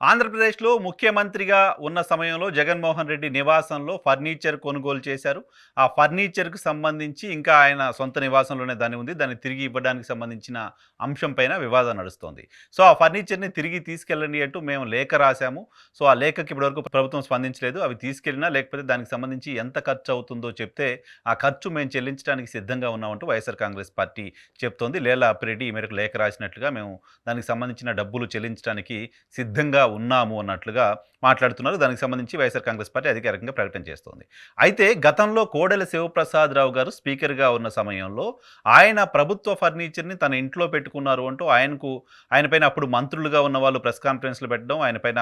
ఆంధ్రప్రదేశ్లో ముఖ్యమంత్రిగా ఉన్న సమయంలో జగన్మోహన్ రెడ్డి నివాసంలో ఫర్నిచర్ కొనుగోలు చేశారు. ఆ ఫర్నిచర్కు సంబంధించి ఇంకా ఆయన సొంత నివాసంలోనే దాని ఉంది. దాన్ని తిరిగి ఇవ్వడానికి సంబంధించిన అంశం పైన వివాదం నడుస్తోంది. సో ఆ ఫర్నిచర్ని తిరిగి తీసుకెళ్ళండి అంటూ మేము లేఖ రాశాము. సో ఆ లేఖకి ఇప్పటివరకు ప్రభుత్వం స్పందించలేదు. అవి తీసుకెళ్ళినా లేకపోతే దానికి సంబంధించి ఎంత ఖర్చు అవుతుందో చెప్తే ఆ ఖర్చు మేము చెల్లించడానికి సిద్ధంగా ఉన్నామంటూ వైఎస్ఆర్ కాంగ్రెస్ పార్టీ చెప్తోంది. లేలా అప్పిరెడ్డి ఈ మేరకు లేఖ రాసినట్లుగా మేము దానికి సంబంధించిన డబ్బులు చెల్లించడానికి సిద్ధంగా ఉన్నాము అన్నట్లుగా మాట్లాడుతున్నారు. దానికి సంబంధించి వైఎస్ఆర్ కాంగ్రెస్ పార్టీ అధికారికంగా ప్రకటన చేస్తోంది. అయితే గతంలో కోడెల శివప్రసాదరావు గారు స్పీకర్గా ఉన్న సమయంలో ఆయన ప్రభుత్వ ఫర్నిచర్ని తన ఇంట్లో పెట్టుకున్నారు అంటూ ఆయనకు ఆయన పైన అప్పుడు మంత్రులుగా ఉన్న వాళ్ళు ప్రెస్ కాన్ఫరెన్స్లు పెట్టడం ఆయన పైన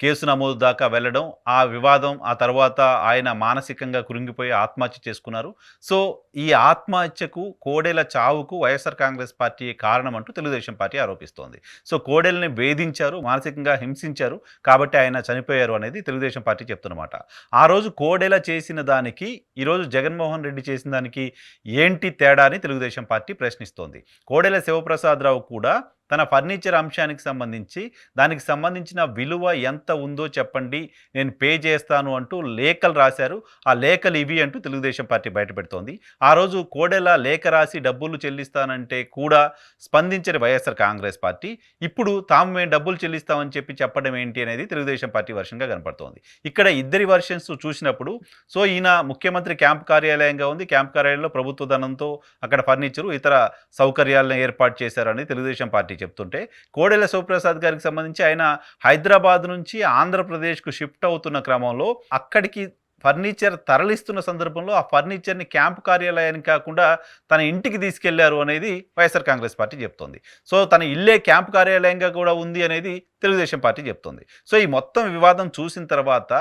కేసు నమోదు దాకా వెళ్ళడం ఆ వివాదం ఆ తర్వాత ఆయన మానసికంగా కురింగిపోయి ఆత్మహత్య చేసుకున్నారు. సో ఈ ఆత్మహత్యకు కోడెల చావుకు వైఎస్ఆర్ కాంగ్రెస్ పార్టీ కారణం అంటూ తెలుగుదేశం పార్టీ ఆరోపిస్తోంది. సో కోడెల్ని వేధించారు మానసికంగా హింస హింసించారు. కాబట్టి ఆయన చనిపోయారు అనేది తెలుగుదేశం పార్టీ చెప్తున్నమాట. ఆ రోజు కోడెల చేసిన దానికి ఈరోజు జగన్మోహన్ రెడ్డి చేసిన దానికి ఏంటి తేడా అని తెలుగుదేశం పార్టీ ప్రశ్నిస్తోంది. కోడెల శివప్రసాదరావు కూడా తన ఫర్నిచర్ అంశానికి సంబంధించి దానికి సంబంధించిన విలువ ఎంత ఉందో చెప్పండి నేను పే చేస్తాను అంటూ లేఖలు రాశారు. ఆ లేఖలు ఇవి అంటూ తెలుగుదేశం పార్టీ బయటపెడుతోంది. ఆ రోజు కోడెల లేఖ రాసి డబ్బులు చెల్లిస్తానంటే కూడా స్పందించని వైఎస్ఆర్ కాంగ్రెస్ పార్టీ. ఇప్పుడు తాము మేము డబ్బులు చెల్లిస్తామని చెప్పి చెప్పడం ఏంటి అనేది తెలుగుదేశం పార్టీ వర్షంగా కనపడుతోంది. ఇక్కడ ఇద్దరి వర్షన్స్ చూసినప్పుడు సో ఈయన ముఖ్యమంత్రి క్యాంప్ కార్యాలయంగా ఉంది. క్యాంప్ కార్యాలయంలో ప్రభుత్వ ధనంతో అక్కడ ఫర్నిచరు ఇతర సౌకర్యాలను ఏర్పాటు చేశారని తెలుగుదేశం పార్టీ చెప్తుంటే కోడెల శివప్రసాద్ గారికి సంబంధించి ఆయన హైదరాబాద్ నుంచి ఆంధ్రప్రదేశ్కు షిఫ్ట్ అవుతున్న క్రమంలో అక్కడికి ఫర్నిచర్ తరలిస్తున్న సందర్భంలో ఆ ఫర్నిచర్ని క్యాంపు కార్యాలయానికి కాకుండా తన ఇంటికి తీసుకెళ్ళారు అనేది వైఎస్ఆర్ కాంగ్రెస్ పార్టీ చెప్తోంది. సో తన ఇల్లే క్యాంపు కార్యాలయంగా కూడా ఉంది అనేది తెలుగుదేశం పార్టీ చెప్తోంది. సో ఈ మొత్తం వివాదం చూసిన తర్వాత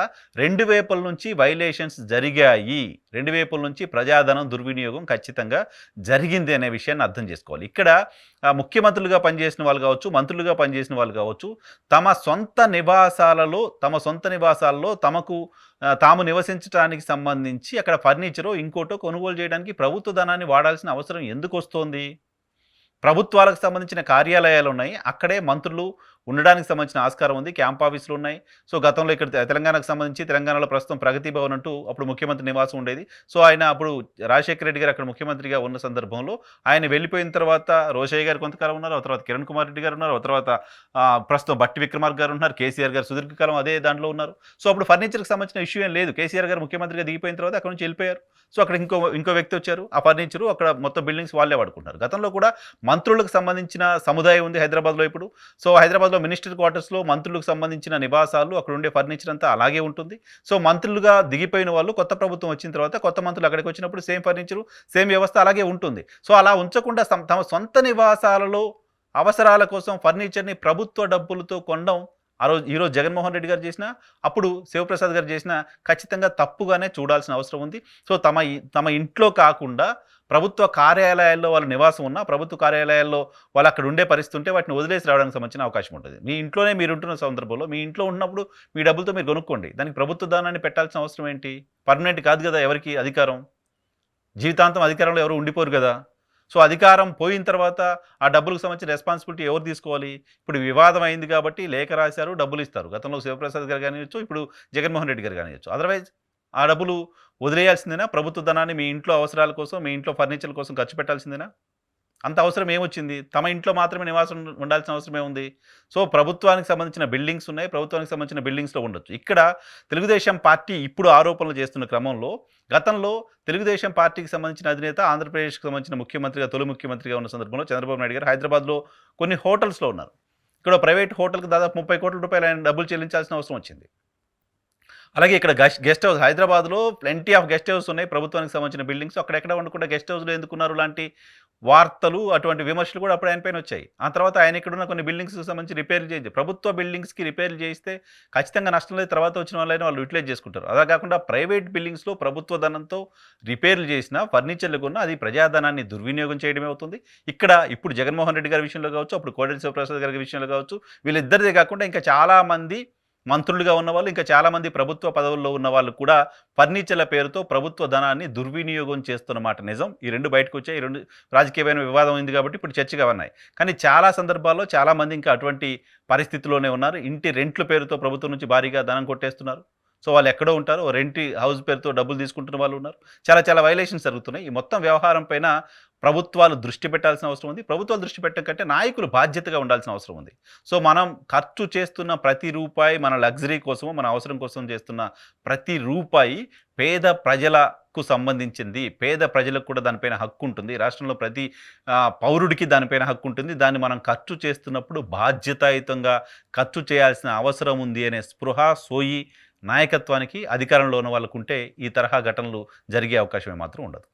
రెండు వైపుల నుంచి వైలేషన్స్ జరిగాయి. రెండు వైపుల నుంచి ప్రజాధనం దుర్వినియోగం ఖచ్చితంగా జరిగింది అనే విషయాన్ని అర్థం చేసుకోవాలి. ఇక్కడ ముఖ్యమంత్రులుగా పనిచేసిన వాళ్ళు కావచ్చు మంత్రులుగా పనిచేసిన వాళ్ళు కావచ్చు తమ సొంత నివాసాలలో తమ సొంత నివాసాలలో తమకు తాము నివసించడానికి సంబంధించి అక్కడ ఫర్నిచరో ఇంకోటో కొనుగోలు చేయడానికి ప్రభుత్వ ధనాన్ని వాడాల్సిన అవసరం ఎందుకు వస్తోంది? ప్రభుత్వాలకు సంబంధించిన కార్యాలయాలు ఉన్నాయి. అక్కడే మంత్రులు ఉండడానికి సంబంధించిన ఆస్కారం ఉంది క్యాంప్ ఆఫీసులు ఉన్నాయి. సో గతంలో ఇక్కడ తెలంగాణకు సంబంధించి తెలంగాణలో ప్రస్తుతం ప్రగతి భవన్ అంటూ అప్పుడు ముఖ్యమంత్రి నివాసం ఉండేది. సో ఆయన అప్పుడు రాజశేఖర రెడ్డి గారు అక్కడ ముఖ్యమంత్రిగా ఉన్న సందర్భంలో ఆయన వెళ్ళిపోయిన తర్వాత రోషయ్య గారు కొంతకాలం ఉన్నారు ఆ తర్వాత కిరణ్ కుమార్ రెడ్డి గారు ఉన్నారు ఆ తర్వాత ప్రస్తుతం బట్టి విక్రమార్క గారు ఉన్నారు కేసీఆర్ గారు సుదీర్ఘకాలం అదే దాంట్లో ఉన్నారు. సో అప్పుడు ఫర్నిచర్కి సంబంధించిన ఇష్యూ ఏం లేదు. కేసీఆర్ గారు ముఖ్యమంత్రిగా దిగిపోయిన తర్వాత అక్కడ నుంచి వెళ్ళిపోయారు. సో అక్కడ ఇంకో ఇంకో వ్యక్తి వచ్చారు. ఆ ఫర్నిచరు అక్కడ మొత్తం బిల్డింగ్స్ వాళ్ళే వాడుకున్నారు గతంలో కూడా మంత్రులకు సంబంధించిన సముదాయం ఉంది హైదరాబాద్లో ఇప్పుడు. సో హైదరాబాద్ హైదరాబాద్లో మినిస్టర్ క్వార్టర్స్లో మంత్రులకు సంబంధించిన నివాసాలు అక్కడ ఉండే ఫర్నిచర్ అంతా అలాగే ఉంటుంది. సో మంత్రులుగా దిగిపోయిన వాళ్ళు కొత్త ప్రభుత్వం వచ్చిన తర్వాత కొత్త మంత్రులు అక్కడికి వచ్చినప్పుడు సేమ్ ఫర్నిచరు సేమ్ వ్యవస్థ అలాగే ఉంటుంది. సో అలా ఉంచకుండా తమ సొంత నివాసాలలో అవసరాల కోసం ఫర్నిచర్ని ప్రభుత్వ డబ్బులతో కొనడం ఆ రోజు ఈరోజు జగన్మోహన్ రెడ్డి గారు చేసిన అప్పుడు శివప్రసాద్ గారు చేసిన ఖచ్చితంగా తప్పుగానే చూడాల్సిన అవసరం ఉంది. సో తమ తమ ఇంట్లో కాకుండా ప్రభుత్వ కార్యాలయాల్లో వాళ్ళ నివాసం ఉన్న ప్రభుత్వ కార్యాలయాల్లో వాళ్ళు అక్కడ ఉండే పరిస్థితి ఉంటే వాటిని వదిలేసి రావడానికి సంబంధించిన అవకాశం ఉంటుంది. మీ ఇంట్లోనే మీరు ఉంటున్న సందర్భంలో మీ ఇంట్లో ఉన్నప్పుడు మీ డబ్బులతో మీరు కొనుక్కోండి. దానికి ప్రభుత్వ దానాన్ని పెట్టాల్సిన అవసరం ఏంటి? పర్మనెంట్ కాదు కదా ఎవరికి అధికారం? జీవితాంతం అధికారంలో ఎవరు ఉండిపోరు కదా. సో అధికారం పోయిన తర్వాత ఆ డబ్బులకు సంబంధించిన రెస్పాన్సిబిలిటీ ఎవరు తీసుకోవాలి? ఇప్పుడు వివాదం అయింది కాబట్టి లేఖ రాశారు డబ్బులు ఇస్తారు. గతంలో శివప్రసాద్ గారు కానివచ్చు ఇప్పుడు జగన్మోహన్ రెడ్డి గారు కానివచ్చు అదర్వైజ్ ఆ డబ్బులు వదిలేయాల్సిందేనా? ప్రభుత్వ ధనాన్ని మీ ఇంట్లో అవసరాల కోసం మీ ఇంట్లో ఫర్నిచర్ కోసం ఖర్చు పెట్టాల్సిందేనా? అంత అవసరం ఏమొచ్చింది? తమ ఇంట్లో మాత్రమే నివాసం ఉండాల్సిన అవసరం ఏముంది? సో ప్రభుత్వానికి సంబంధించిన బిల్డింగ్స్ ఉన్నాయి. ప్రభుత్వానికి సంబంధించిన బిల్డింగ్స్లో ఉండొచ్చు. ఇక్కడ తెలుగుదేశం పార్టీ ఇప్పుడు ఆరోపణలు చేస్తున్న క్రమంలో గతంలో తెలుగుదేశం పార్టీకి సంబంధించిన అధినేత ఆంధ్రప్రదేశ్కి సంబంధించిన ముఖ్యమంత్రిగా తొలి ముఖ్యమంత్రిగా ఉన్న సందర్భంలో చంద్రబాబు నాయుడు గారు హైదరాబాద్లో కొన్ని హోటల్స్లో ఉన్నారు. ఇక్కడ ప్రైవేట్ హోటల్కి దాదాపు ముప్పై కోట్ల రూపాయలు ఆయన డబ్బులు చెల్లించాల్సిన అవసరం వచ్చింది. అలాగే ఇక్కడ గెస్ట్ గెస్ట్ హౌస్ హైదరాబాద్లో ప్లెంటీ ఆఫ్ గెస్ట్ హౌస్ ఉన్నాయి. ప్రభుత్వానికి సంబంధించిన బిల్డింగ్స్ అక్కడెక్కడ ఉండకుండా గెస్ట్ హౌస్లో ఎందుకున్నారు? లాంటి వార్తలు అటువంటి విమర్శలు కూడా అప్పుడు ఆయన పైన వచ్చాయి. ఆ తర్వాత ఆయన ఇక్కడ ఉన్న కొన్ని బిల్డింగ్స్కి సంబంధించి రిపేర్లు చేయించి ప్రభుత్వ బిల్డింగ్స్కి రిపేర్లు చేయిస్తే ఖచ్చితంగా నష్టం లేదు. తర్వాత వచ్చిన వాళ్ళైనా వాళ్ళు యూటిలైజ్ చేసుకుంటారు. అలా కాకుండా ప్రైవేట్ బిల్డింగ్స్లో ప్రభుత్వ ధనంతో రిపేర్లు చేసిన ఫర్నిచర్లు కొన్న అది ప్రజాధనాన్ని దుర్వినియోగం చేయడమే అవుతుంది. ఇక్కడ ఇప్పుడు జగన్మోహన్ రెడ్డి గారి విషయంలో కావచ్చు అప్పుడు కోడెల శివప్రసాద్ గారి విషయంలో కావచ్చు వీళ్ళిద్దరిదే కాకుండా ఇంకా చాలామంది మంత్రులుగా ఉన్న వాళ్ళు ఇంకా చాలామంది ప్రభుత్వ పదవుల్లో ఉన్న వాళ్ళు కూడా ఫర్నిచర్ల పేరుతో ప్రభుత్వ ధనాన్ని దుర్వినియోగం చేస్తున్నమాట నిజం. ఈ రెండు బయటకు వచ్చాయి. ఈ రెండు రాజకీయమైన వివాదం ఉంది కాబట్టి ఇప్పుడు చర్చగా ఉన్నాయి. కానీ చాలా సందర్భాల్లో చాలామంది ఇంకా అటువంటి పరిస్థితిలోనే ఉన్నారు. ఇంటి రెంట్ల పేరుతో ప్రభుత్వం నుంచి భారీగా ధనం కొట్టేస్తున్నారు. సో వాళ్ళు ఎక్కడో ఉంటారు రెంట్ రెంటి హౌస్ పేరుతో డబ్బులు తీసుకుంటున్న వాళ్ళు ఉన్నారు. చాలా చాలా వైలేషన్స్ జరుగుతున్నాయి. ఈ మొత్తం వ్యవహారం పైన ప్రభుత్వాలు దృష్టి పెట్టాల్సిన అవసరం ఉంది. ప్రభుత్వాలు దృష్టి పెట్టడం కంటే నాయకులు బాధ్యతగా ఉండాల్సిన అవసరం ఉంది. సో మనం ఖర్చు చేస్తున్న ప్రతి రూపాయి మన లగ్జరీ కోసమో మన అవసరం కోసం చేస్తున్న ప్రతి రూపాయి పేద ప్రజలకు సంబంధించింది. పేద ప్రజలకు కూడా దానిపైన హక్కు ఉంటుంది. రాష్ట్రంలో ప్రతి పౌరుడికి దానిపైన హక్కు ఉంటుంది. దాన్ని మనం ఖర్చు చేస్తున్నప్పుడు బాధ్యతాయుతంగా ఖర్చు చేయాల్సిన అవసరం ఉంది అనే స్పృహ సోయి నాయకత్వానికి అధికారంలో ఉన్న వాళ్ళకుంటే ఈ తరహా ఘటనలు జరిగే అవకాశమే మాత్రం ఉండదు.